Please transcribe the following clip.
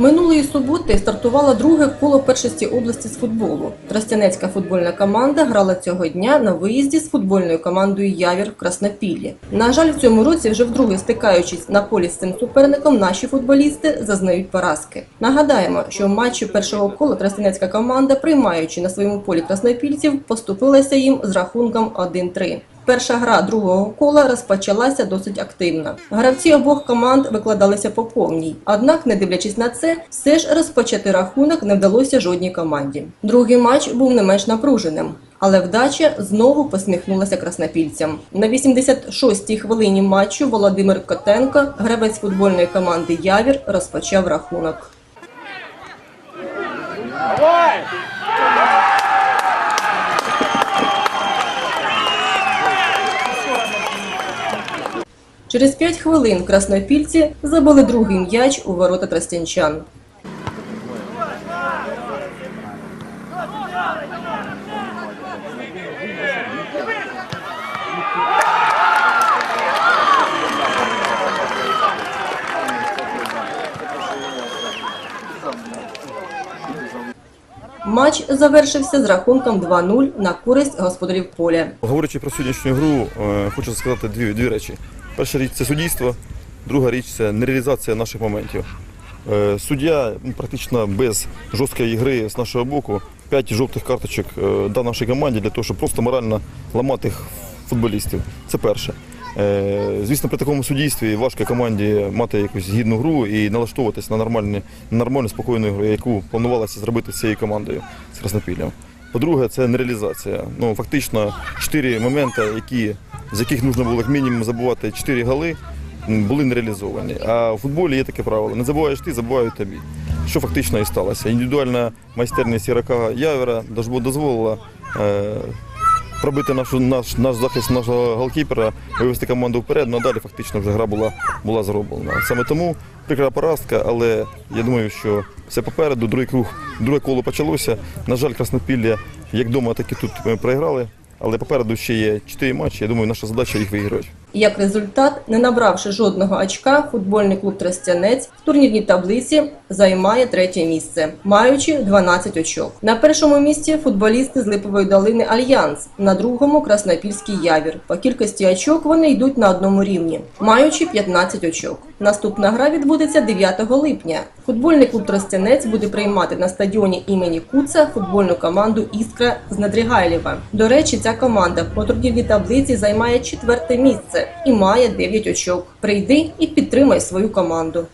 Минулої суботи стартувало друге коло першості області з футболу. Тростянецька футбольна команда грала цього дня на виїзді з футбольною командою Явір в Краснопіллі. На жаль, в цьому році, вже вдруге стикаючись на полі з цим суперником, наші футболісти зазнають поразки. Нагадаємо, що в матчі першого кола тростянецька команда, приймаючи на своєму полі краснопільців, поступилася їм з рахунком 1-3. Перша гра другого кола розпочалася досить активно. Гравці обох команд викладалися по повній. Однак, не дивлячись на це, все ж розпочати рахунок не вдалося жодній команді. Другий матч був не менш напруженим. Але вдача знову посміхнулася краснопільцям. На 86-й хвилині матчу Володимир Котенко, гравець футбольної команди Явір, розпочав рахунок. Через 5 хвилин краснопільці забили другий м'яч у ворота тростянчан. Матч завершився з рахунком 2-0 на користь господарів поля. Говорячи про сьогоднішню гру, е, хочу сказати дві, дві речі. Перша річ це суддівство, друга річ це нереалізація наших моментів. Е, Суддя ну, практично без жорсткої гри з нашого боку, п'ять жовтих карточок е, дав нашій команді для того, щоб просто морально ламати футболістів. Це перше. Е, Звісно, при такому суддівстві важко команді мати якусь гідну гру і налаштовуватись на нормальну, нормальну спокійну гру, яку планувалося зробити з цією командою з Краснопіллям. По-друге, це нереалізація. Ну, фактично, чотири моменти, які, з яких потрібно було як мінімум забувати чотири голи, були не реалізовані. А в футболі є таке правило: не забуваєш ти, забувають тобі. Що фактично і сталося. Індивідуальна майстерність Ірака Явера дозволила е, пробити нашу, наш, наш захист нашого голкіпера, вивести команду вперед, ну а далі фактично вже гра була, була зроблена. Саме тому прикра поразка, але я думаю, що все попереду, другий круг, друге коло почалося. На жаль, Краснопілля як вдома, так і тут ми програли. Але попереду ще є чотири матчі. Я думаю, наша задача їх виграти. Як результат, не набравши жодного очка, футбольний клуб Тростянець в турнірній таблиці займає третє місце, маючи 12 очок. На першому місці футболісти з Липової долини Альянс, на другому Краснопільський Явір. По кількості очок вони йдуть на одному рівні, маючи 15 очок. Наступна гра відбудеться 9 липня. Футбольний клуб Тростянець буде приймати на стадіоні імені Куца футбольну команду Іскра з Надрігайлєва. До речі, ця команда по трудівній таблиці займає четверте місце і має 9 очок. Прийди і підтримай свою команду.